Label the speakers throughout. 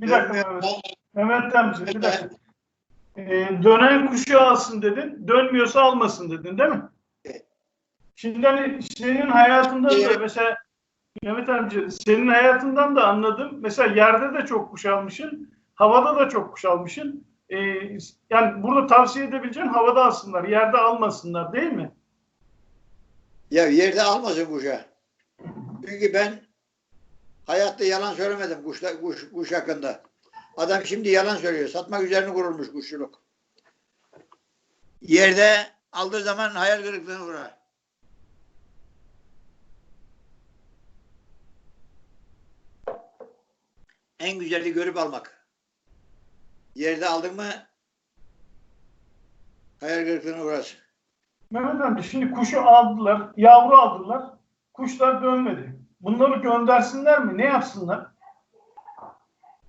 Speaker 1: Bir dakika Mehmet. Mehmet amca bir dakika. Ee, dönen kuşu alsın dedin. Dönmüyorsa almasın dedin değil mi? Şimdi hani senin hayatında da mesela Mehmet amca senin hayatından da anladım. Mesela yerde de çok kuş almışsın. Havada da çok kuş almışsın. Ee, yani burada tavsiye edebileceğim havada alsınlar. Yerde almasınlar değil mi?
Speaker 2: Ya yerde almasın kuşa. Çünkü ben hayatta yalan söylemedim kuşla, kuş, kuş hakkında. Adam şimdi yalan söylüyor. Satmak üzerine kurulmuş kuşçuluk. Yerde aldığı zaman hayal kırıklığına uğrar. En güzeli görüp almak. Yerde aldın mı hayal kırıklığına uğrarsın.
Speaker 1: Mehmet amca şimdi kuşu aldılar, yavru aldılar. Kuşlar dönmedi. Bunları göndersinler mi? Ne yapsınlar?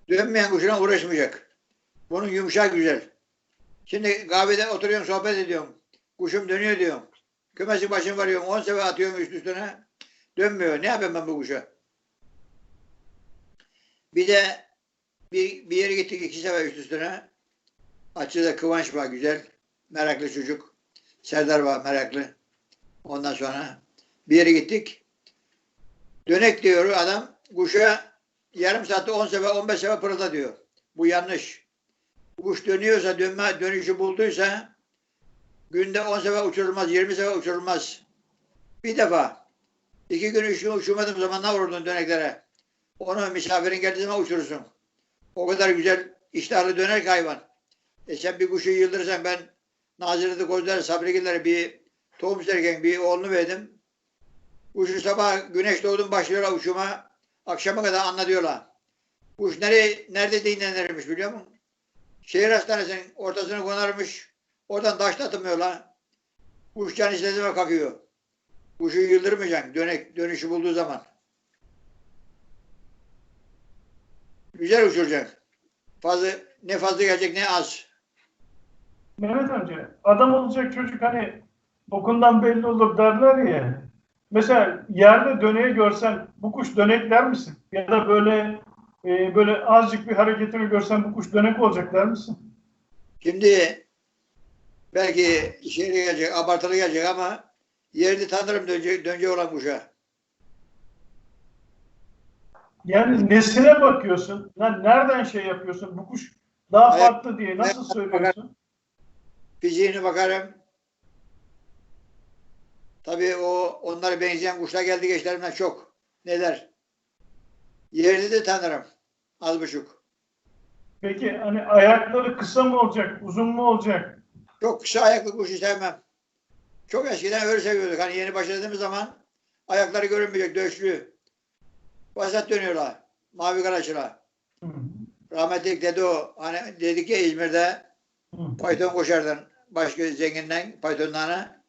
Speaker 2: Dönmeyen kuşuna uğraşmayacak. Bunun yumuşak güzel. Şimdi kahvede oturuyorum sohbet ediyorum. Kuşum dönüyor diyorum. Kümesi başını varıyorum. 10 sefer atıyorum üst üstüne. Dönmüyor. Ne yapayım ben bu kuşa? Bir de bir, bir yere gittik iki sefer üst üstüne. Açıda Kıvanç var güzel. Meraklı çocuk. Serdar var meraklı. Ondan sonra bir yere gittik. Dönek diyor adam. Kuşa yarım saatte 10 sefer 15 sefer pırılda diyor. Bu yanlış. Kuş dönüyorsa dönme dönüşü bulduysa günde 10 sefer uçurulmaz, 20 sefer uçurulmaz. Bir defa iki gün üç gün uçurmadığım zaman ne vururdun döneklere? Onu misafirin geldiği zaman uçurursun. O kadar güzel iştahlı döner ki hayvan. E sen bir kuşu yıldırırsan ben Nazırlı'da Kozları Sabrigillere bir tohum serken bir oğlunu verdim. Kuşu sabah güneş doğdum başlıyorlar uçuma. Akşama kadar anlatıyorlar. Kuş nereye, nerede dinlenirmiş biliyor musun? Şehir hastanesinin ortasına konarmış. Oradan taşlatmıyorlar. Kuş can istediğine kalkıyor. Kuşu yıldırmayacaksın dönek, dönüşü bulduğu zaman. Güzel uçuracaksın. Fazla, ne fazla gelecek ne az.
Speaker 1: Mehmet amca adam olacak çocuk hani bokundan belli olur derler ya. Mesela yerde döneği görsen bu kuş dönek der misin? Ya da böyle e, böyle azıcık bir hareketini görsen bu kuş dönek olacak der misin?
Speaker 2: Şimdi belki şehre gelecek, abartılı gelecek ama yerini tanırım dönecek, dönecek olan kuşa.
Speaker 1: Yani nesine bakıyorsun? Lan nereden şey yapıyorsun? Bu kuş daha farklı diye nasıl söylüyorsun?
Speaker 2: Fiziğine bakarım. Tabii o onlara benzeyen kuşlar geldi geçlerimden çok. Neler? Yerini de tanırım. Az buçuk.
Speaker 1: Peki hani ayakları kısa mı olacak, uzun mu olacak?
Speaker 2: Çok kısa ayaklı kuşu sevmem. Çok eskiden öyle seviyorduk. Hani yeni başladığımız zaman ayakları görünmeyecek, döşlü. Vasat dönüyorlar. Mavi karaçılar.
Speaker 1: Hı.
Speaker 2: Rahmetlik dedi o. Hani dedik ya İzmir'de
Speaker 1: Hı.
Speaker 2: Python koşardın. Başka zenginden Python'larına.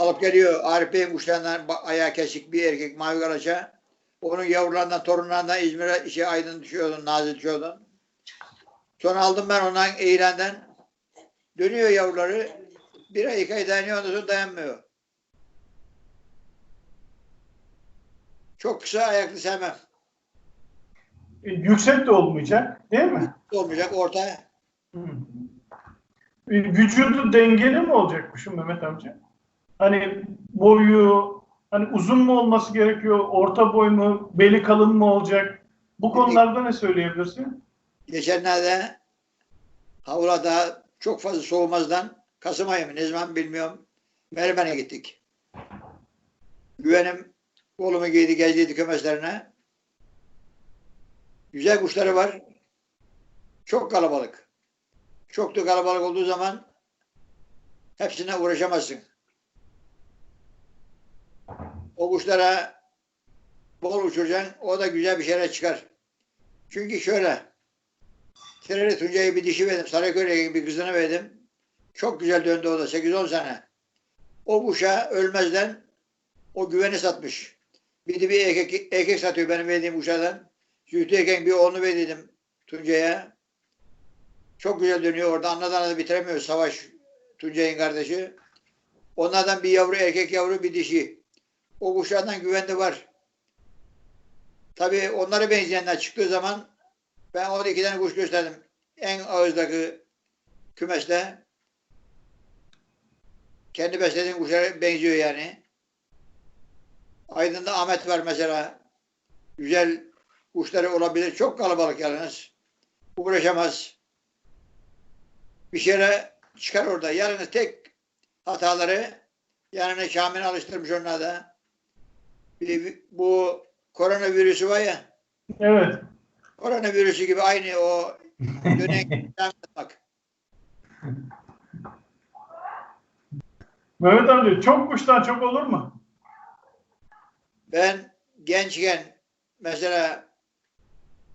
Speaker 2: Alıp geliyor Arif Bey'in kuşlarından ba- ayağı kesik bir erkek mavi karaça. Onun yavrularından, torunlarından İzmir'e şey Aydın düşüyordun, Nazil düşüyordun. Sonra aldım ben ondan eğlenden. Dönüyor yavruları. Bir ay iki ay dayanıyor ondan sonra dayanmıyor. Çok kısa ayaklı sevmem.
Speaker 1: E, yüksek de olmayacak değil mi?
Speaker 2: Olmayacak orta.
Speaker 1: Hı. E, vücudu dengeli mi olacak kuşun Mehmet amca? Hani boyu, hani uzun mu olması gerekiyor, orta boy mu, beli kalın mı olacak? Bu konularda ne söyleyebilirsin?
Speaker 2: Geçenlerde havla daha çok fazla soğumazdan Kasım ayı mı ne zaman bilmiyorum. Mermen'e gittik. Güvenim kolumu giydi gezdiydi kümeslerine. Güzel kuşları var. Çok kalabalık. Çok da kalabalık olduğu zaman hepsine uğraşamazsın. O kuşlara bol uçuracaksın. O da güzel bir şeyler çıkar. Çünkü şöyle Tereli Tuncay'ı bir dişi verdim. Saraköy'e bir kızını verdim. Çok güzel döndü o da 8-10 sene. O kuşa ölmezden o güveni satmış. Bir de bir erkek, erkek satıyor benim verdiğim kuşadan. Zühtü erkek bir oğlunu verdiydim Tuncay'a. Çok güzel dönüyor orada. Anladan da bitiremiyor Savaş Tuncay'ın kardeşi. Onlardan bir yavru erkek yavru bir dişi. O kuşlardan güvende var. Tabii onlara benzeyenler çıktığı zaman Ben orada iki tane kuş gösterdim. En ağızdaki kümeste. Kendi beslediğim kuşlara benziyor yani. Aydın'da Ahmet var mesela. Güzel kuşları olabilir. Çok kalabalık yalnız. Uğraşamaz. Bir şeyle çıkar orada. Yarın tek hataları yanına Şamil'i alıştırmış onlar da. Bu koronavirüsü var ya
Speaker 1: Evet.
Speaker 2: koronavirüsü gibi aynı o dönem bak.
Speaker 1: Mehmet amca çok kuştan çok olur mu?
Speaker 2: Ben gençken mesela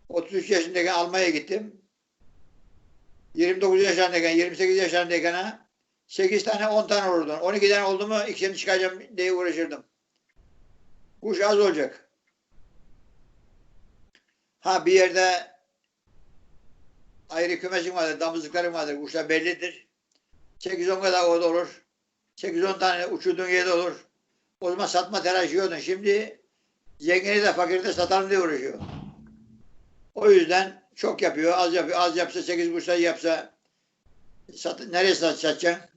Speaker 2: 33 yaşındayken Almanya'ya gittim. 29 yaşındayken, 28 yaşındayken ha, 8 tane 10 tane olurdu. 12 tane oldu mu ikisini çıkaracağım diye uğraşırdım. Kuş az olacak. Ha bir yerde ayrı kümesim vardır, damızlıklarım vardır. Kuşlar bellidir. 8-10 kadar orada olur. 8-10 tane uçurduğun yerde olur. O zaman satma telaşı yoktu. Şimdi zengini de fakiri de satalım diye uğraşıyor. O yüzden çok yapıyor, az yapıyor. Az yapsa 8 kuşlar yapsa sat, nereye sat, satacaksın?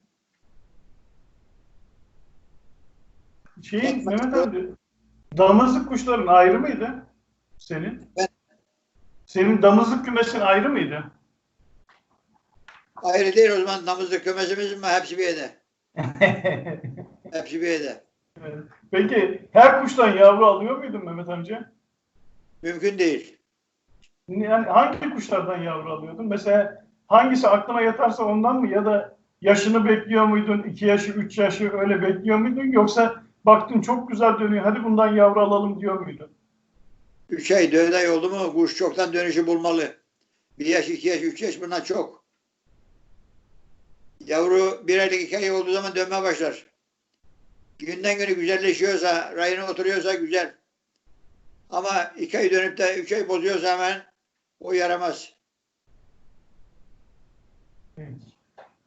Speaker 1: Şeyin Mehmet amca damızlık kuşların ayrı mıydı? Senin?
Speaker 2: Ben-
Speaker 1: Senin damızlık kümesin ayrı mıydı?
Speaker 2: Ayrı değil o zaman namızlık kümesimiz mi? Hepsi bir yerde. Hepsi bir yerde.
Speaker 1: Evet. Peki her kuştan yavru alıyor muydun Mehmet amca?
Speaker 2: Mümkün değil.
Speaker 1: Yani hangi kuşlardan yavru alıyordun? Mesela hangisi aklına yatarsa ondan mı ya da yaşını bekliyor muydun? 2 yaşı, 3 yaşı öyle bekliyor muydun? Yoksa baktın çok güzel dönüyor hadi bundan yavru alalım diyor muydun?
Speaker 2: Üç ay, dört ay oldu mu kuş çoktan dönüşü bulmalı. Bir yaş, iki yaş, üç yaş bunlar çok. Yavru bir aylık iki ay olduğu zaman dönme başlar. Günden güne güzelleşiyorsa, rayına oturuyorsa güzel. Ama iki ay dönüp de üç ay bozuyorsa hemen o yaramaz.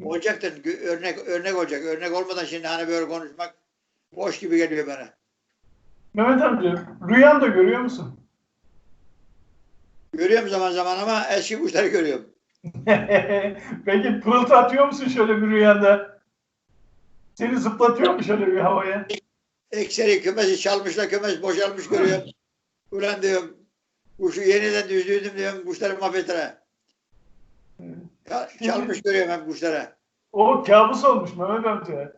Speaker 2: Olacaktır. Örnek, örnek olacak. Örnek olmadan şimdi hani böyle konuşmak boş gibi geliyor bana.
Speaker 1: Mehmet amca rüyanda görüyor musun?
Speaker 2: Görüyorum zaman zaman ama eski kuşları görüyorum.
Speaker 1: Peki pırıltı atıyor musun şöyle bir rüyanda? Seni zıplatıyor mu şöyle bir havaya?
Speaker 2: Ekseri kümesi çalmışlar, kümes boşalmış görüyorum. Ulan diyorum, kuşu yeniden düzlüydüm diyorum, kuşları mahvettiler. Ya, çalmış görüyorum hem kuşlara.
Speaker 1: O kabus olmuş Mehmet amca.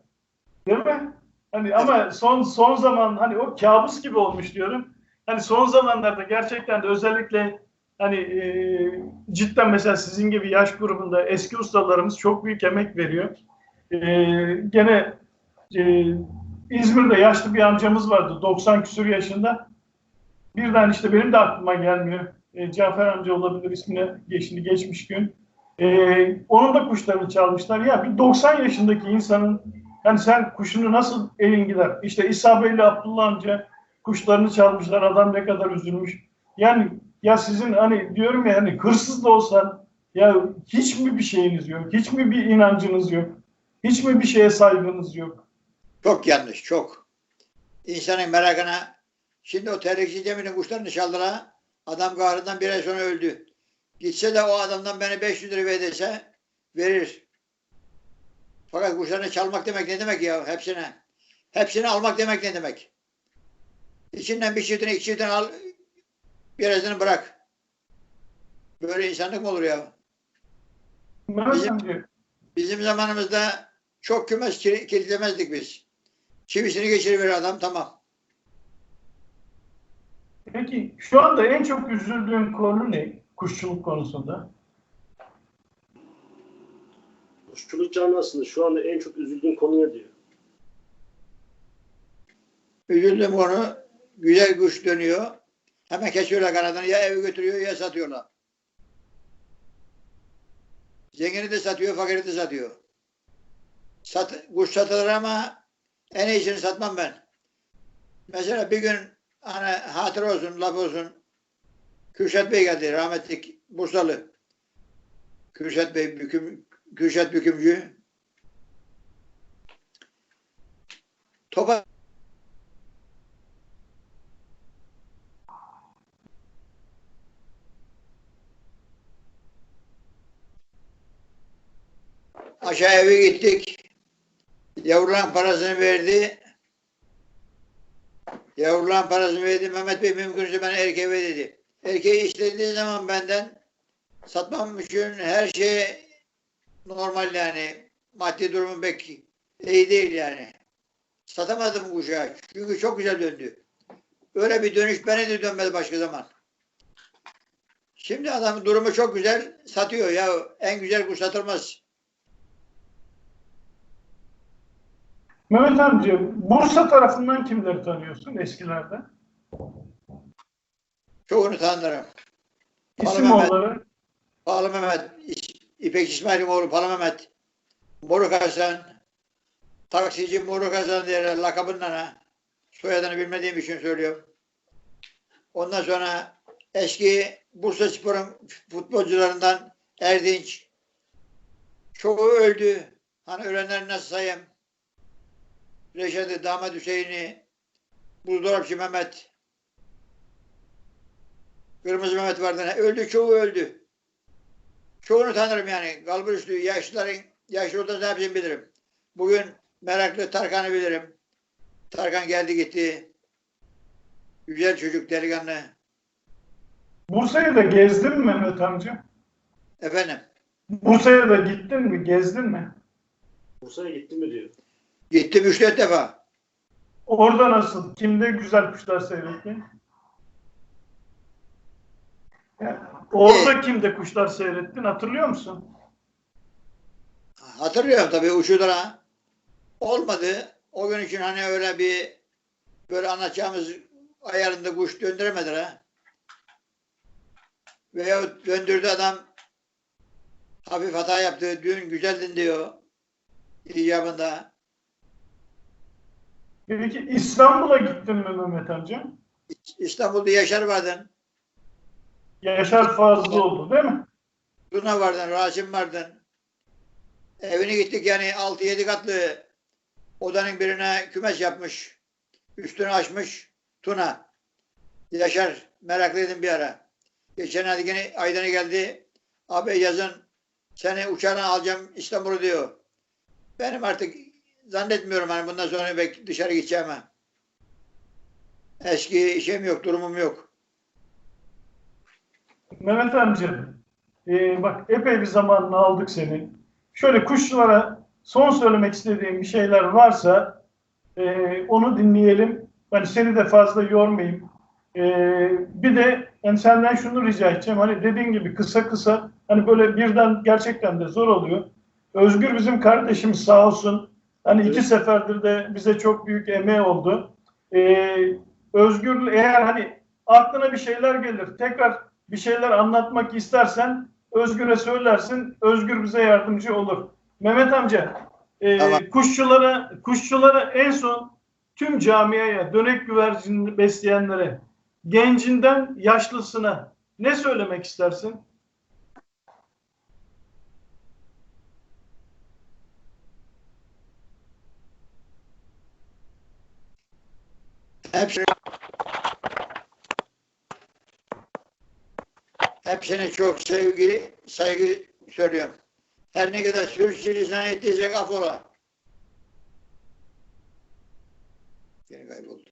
Speaker 1: Değil mi? Hani ama son son zaman hani o kabus gibi olmuş diyorum. Hani son zamanlarda gerçekten de özellikle hani e, cidden mesela sizin gibi yaş grubunda eski ustalarımız çok büyük emek veriyor. E, gene e, İzmir'de yaşlı bir amcamız vardı 90 küsur yaşında. Birden işte benim de aklıma gelmiyor. E, Cafer amca olabilir ismine geçti geçmiş gün. Ee, onun da kuşlarını çalmışlar. Ya bir 90 yaşındaki insanın yani sen kuşunu nasıl elin gider? İşte İsa Bey ile Abdullah amca kuşlarını çalmışlar. Adam ne kadar üzülmüş. Yani ya sizin hani diyorum ya hani hırsız da olsan ya hiç mi bir şeyiniz yok? Hiç mi bir inancınız yok? Hiç mi bir şeye saygınız yok?
Speaker 2: Çok yanlış, çok. İnsanın merakına, şimdi o terlikçi Cemil'in kuşlarını çaldılar, adam kahrından bir ay sonra öldü. Gitse de o adamdan beni 500 lira ver dese, verir. Fakat kuşlarını çalmak demek ne demek ya hepsine? Hepsini almak demek ne demek? İçinden bir çiftini iki çiftini al, birazını bırak. Böyle insanlık mı olur ya? Bizim- Bizim zamanımızda çok kümes kil- kilitlemezdik biz. Çivisini geçiriver adam tamam.
Speaker 1: peki şu anda en çok üzüldüğün konu ne? Kuşçuluk konusunda.
Speaker 3: Kuşçuluk camiasında şu anda en çok üzüldüğün konu ne diyor?
Speaker 2: Üzüldüm konu. Güzel kuş dönüyor. Hemen kesiyorlar kanadını. Ya eve götürüyor ya satıyorlar. Zengini de satıyor, fakiri de satıyor. Sat, kuş satılır ama en iyisini satmam ben. Mesela bir gün hani hatır olsun, laf olsun. Kürşat Bey geldi, rahmetlik Bursalı. Kürşat Bey, Gülşet Bükümcü. Topa Aşağı eve gittik. Yavrulan parasını verdi. Yavrulan parasını verdi. Mehmet Bey mümkünse ben erkeğe dedi. Erkeği işlediği zaman benden satmam için her şeye normal yani. Maddi durumum pek iyi değil yani. Satamadım kuşağı. Çünkü çok güzel döndü. Öyle bir dönüş bana de dönmedi başka zaman. Şimdi adamın durumu çok güzel satıyor ya. En güzel kuş satılmaz.
Speaker 1: Mehmet amca Bursa tarafından kimleri tanıyorsun eskilerde?
Speaker 2: Çoğunu tanırım.
Speaker 1: İsim
Speaker 2: Mehmet.
Speaker 1: olarak
Speaker 2: Pahalı Mehmet, İpek İsmail'in oğlu Pahalı Mehmet, Moruk Hasan, taksici Moruk Hasan diye lakabından ha. Soyadını bilmediğim için söylüyorum. Ondan sonra eski Bursa Spor'un futbolcularından Erdinç. Çoğu öldü. Hani ölenleri nasıl sayayım? Reşat'ı, Damat Hüseyin'i, Buzdolapçı Mehmet, Kırmızı Mehmet vardı. Öldü, çoğu öldü. Çoğunu tanırım yani. Kalbur üstü yaşlıların yaşlı olduğunu hepsini bilirim. Bugün meraklı Tarkan'ı bilirim. Tarkan geldi gitti. Güzel çocuk delikanlı.
Speaker 1: Bursa'yı da gezdin mi Mehmet amca?
Speaker 2: Efendim
Speaker 1: Bursa'ya da gittin mi? Gezdin mi?
Speaker 3: Bursa'ya gitti mi diyor.
Speaker 2: gittim üç dört defa.
Speaker 1: Orada nasıl? Kimde güzel kuşlar seyrettin? Yani orada kimde kuşlar seyrettin? Hatırlıyor musun?
Speaker 2: Hatırlıyorum tabii uçulara. Olmadı. O gün için hani öyle bir böyle anlatacağımız ayarında kuş döndüremediler ha. Veyahut döndürdü adam hafif hata yaptı. Dün güzeldin diyor. icabında.
Speaker 1: Peki İstanbul'a gittin mi Mehmet amca?
Speaker 2: İstanbul'da Yaşar vardın.
Speaker 1: Yaşar fazla oldu değil mi?
Speaker 2: Tuna vardın, Rasim vardın. Evine gittik yani 6-7 katlı odanın birine kümes yapmış. Üstünü açmış Tuna. Yaşar meraklıydım bir ara. Geçen hadi yine Aydın'a geldi. Abi yazın seni uçağına alacağım İstanbul'u diyor. Benim artık zannetmiyorum hani bundan sonra dışarı gideceğime. Eski işim yok, durumum yok.
Speaker 1: Mehmet amca, e, bak epey bir zamanını aldık senin. Şöyle kuşçulara son söylemek istediğin bir şeyler varsa e, onu dinleyelim. Ben seni de fazla yormayayım. E, bir de ben senden şunu rica edeceğim. Hani dediğin gibi kısa kısa hani böyle birden gerçekten de zor oluyor. Özgür bizim kardeşimiz sağ olsun. Hani iki
Speaker 3: Evet.
Speaker 1: seferdir de bize çok büyük emeği oldu. E, Özgür eğer hani aklına bir şeyler gelir tekrar bir şeyler anlatmak istersen Özgür'e söylersin. Özgür bize yardımcı olur. Mehmet amca, e,
Speaker 2: Tamam.
Speaker 1: kuşçulara kuşçulara en son tüm camiaya dönek güvercin besleyenlere gencinden yaşlısına ne söylemek istersin?
Speaker 2: Hepsine, hepsine çok sevgi, saygı söylüyorum. Her ne kadar sürçülisan ettiysek affola. Geri kayboldu.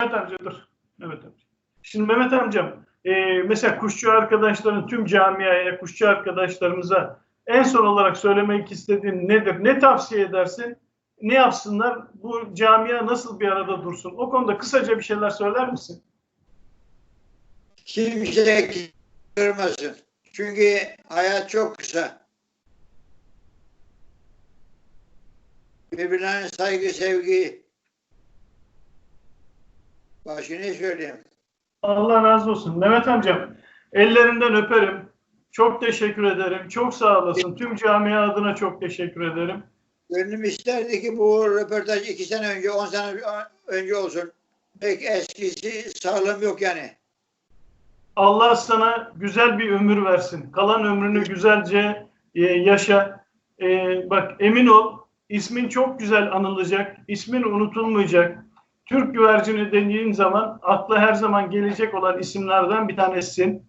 Speaker 1: Mehmet amca dur. Mehmet amca. Şimdi Mehmet amcam, e, mesela kuşçu arkadaşların tüm camiaya, kuşçu arkadaşlarımıza en son olarak söylemek istediğin nedir? Ne tavsiye edersin? Ne yapsınlar? Bu camia nasıl bir arada dursun? O konuda kısaca bir şeyler söyler misin?
Speaker 2: Kimse kırmasın. Çünkü hayat çok kısa. Birbirlerine saygı, sevgi. Başka ne söyleyeyim?
Speaker 1: Allah razı olsun. Mehmet amcam, ellerinden öperim. Çok teşekkür ederim. Çok sağ olasın. Tüm camia adına çok teşekkür ederim.
Speaker 2: Gönlüm isterdi ki bu röportaj iki sene önce, on sene önce olsun. Pek eskisi sağlığım yok yani.
Speaker 1: Allah sana güzel bir ömür versin. Kalan ömrünü güzelce e, yaşa. E, bak emin ol ismin çok güzel anılacak. İsmin unutulmayacak. Türk güvercini dediğin zaman akla her zaman gelecek olan isimlerden bir tanesisin.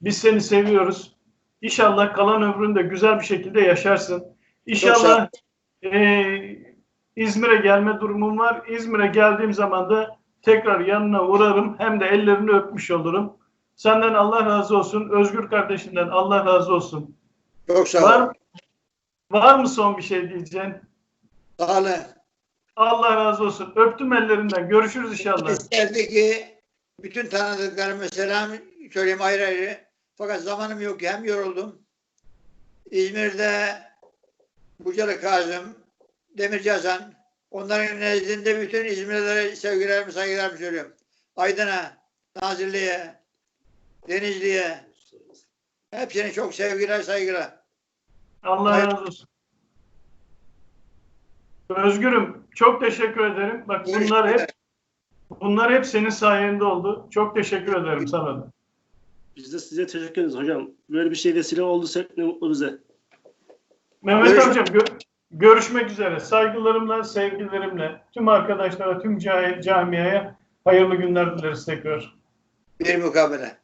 Speaker 1: Biz seni seviyoruz. İnşallah kalan ömründe güzel bir şekilde yaşarsın. İnşallah eee, İzmir'e gelme durumum var. İzmir'e geldiğim zaman da tekrar yanına uğrarım. Hem de ellerini öpmüş olurum. Senden Allah razı olsun. Özgür kardeşinden Allah razı olsun.
Speaker 2: Çok sağ ol.
Speaker 1: Var, var mı son bir şey diyeceğin?
Speaker 2: Sağ.
Speaker 1: Allah razı olsun. Öptüm ellerinden. Görüşürüz inşallah.
Speaker 2: İsterdi ki bütün tanıdıklarıma selam söyleyeyim ayrı ayrı. Fakat zamanım yok ki hem yoruldum. İzmir'de Bucalı Kazım, Demirci Hasan, onların nezdinde bütün İzmirlilere sevgilerimi, saygılarımı söylüyorum. Aydın'a, Nazilli'ye, Denizli'ye, hepsine çok sevgiler, saygılar.
Speaker 1: Allah
Speaker 2: Hayır.
Speaker 1: razı olsun. Özgürüm çok teşekkür ederim. Bak bunlar hep bunlar hep senin sayende oldu. Çok teşekkür ederim sana da.
Speaker 3: Biz de size teşekkür ederiz hocam. Böyle bir şey vesile mutlu bize.
Speaker 1: Mehmet
Speaker 2: Görüş-
Speaker 1: amcam gö- görüşmek üzere. Saygılarımla, sevgilerimle tüm arkadaşlara, tüm ca- camiaya hayırlı günler dileriz tekrar.
Speaker 2: Bir mukabele.